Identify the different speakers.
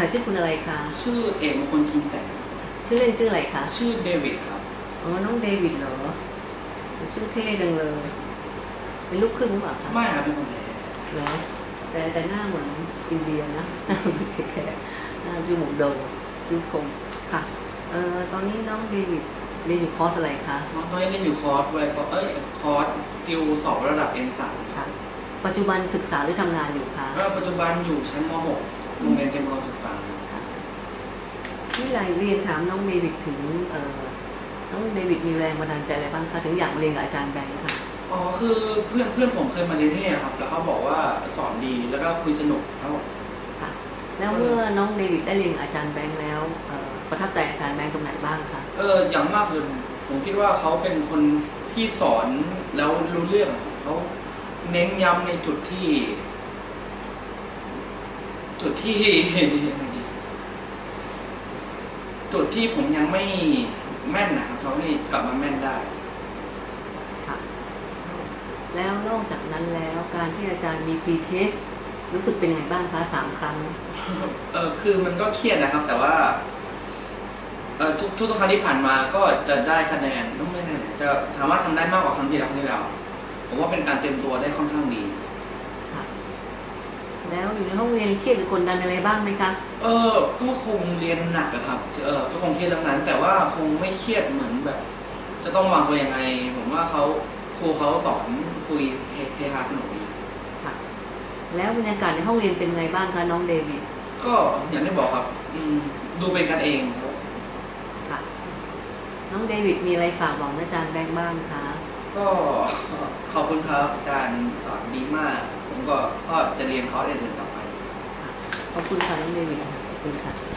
Speaker 1: ค่ะ ชื่อคุณอะไรคะ
Speaker 2: ชื่อเอกมงคลทินแสง
Speaker 1: ชื่อเล่นชื่ออะไรคะ
Speaker 2: ชื่อเดวิดครับ
Speaker 1: อ๋อ น้องเดวิดเหรอ ชื่อเท่จังเลย เป็นลูกครึ่งหรือเปล่าคะ
Speaker 2: ไม่ครับเป็นคนแท้
Speaker 1: เหรอ แต่แต่หน้าเหมือนอินเดียนะหน้าเหมือนแขกๆหน้าจมูกโด่งคิ้วคมค่ะ เอ่อ ตอนนี้น้องเดวิดเรียนอยู่คอร์สอะไรคะ
Speaker 2: น้องน้อยเล่นอยู่คอร์สไว้ก็เอ้ย คอร์สติวสอบระดับ N3
Speaker 1: ค่ะ ปัจจุบันศึกษาหรือทำงานอยู่คะ
Speaker 2: ก็ปัจจุบันอยู่ชั้นม .6 โรงเรียนเตรียมอุดมศึกษา
Speaker 1: ที่ไรเรียนถามน้องเดวิดถึงเอ่อน้องเดวิดมีแรงบันดาลใจอะไรบ้างคะถึงอยากมาเรียนกับอาจารย์แบงค์ค่ะ
Speaker 2: อ๋อคือเพื่อนเพื่อนผมเคยมาเรียนที่นี่ครับ แล้วเขาบอกว่าสอนดีแล้วก็คุยสนุกครับผม
Speaker 1: ค่ะแล้วเมื่อน้องเดวิดได้เรียนกับอาจารย์แบงค์แล้วเอ่อประทับใจอาจารย์แบงค์ตรงไหนบ้างคะ
Speaker 2: เอออย่างมากเลยผมคิดว่าเขาเป็นคนที่สอนแล้วรู้เรื่องเขาเน้นย้ำในจุดที่ จุดที่จุดที่ผมยังไม่แม่นนะครับเขาให้กลับมาแม่นได้
Speaker 1: ค่ะแล้วนอกจากนั้นแล้วการที่อาจารย์มี pre-test รู้สึกเป็นไงบ้างคะสามครั้ง
Speaker 2: เออคือมันก็เครียดนะครับ แต่ว่าเออทุกทุกครั้งที่ผ่านมาก็จะได้คะแนนต้องไม่แน่จะสามารถทำได้มากกว่าครั้งที่แล้วครั้งที่แล้วผมว่าเป็นการเตรียมตัวได้ค่อนข้างดี
Speaker 1: ค่ะ แล้วอยู่ในห้องเรียนเครียดหรือกดดันอะไรบ้างไหมคะ
Speaker 2: เออก็คงเรียนหนักอะครับเออก็คงเครียดเรื่องนั้น แต่ว่าคงไม่เครียดเหมือนแบบ จะต้องวางตัวยังไง ผมว่าเขาครูเขาสอนคุยเฮเฮฮาสนุกดี
Speaker 1: ค่ะ แล้วบรรยากาศในห้องเรียนเป็นไงบ้างคะน้องเดวิด
Speaker 2: ก็อย่างที่บอกครับอืมดูเป็นกันเองครับ
Speaker 1: ค่ะ น้องเดวิดมีอะไรฝากบอกอาจารย์แบงค์บ้างคะ
Speaker 2: ก็ขอบคุณครับอาจารย์สอนดีมาก ก็จะเรียนคอร์สอื่นต่อไป
Speaker 1: ขอบคุณค่ะน้องเดวิดขอบคุณค่ะ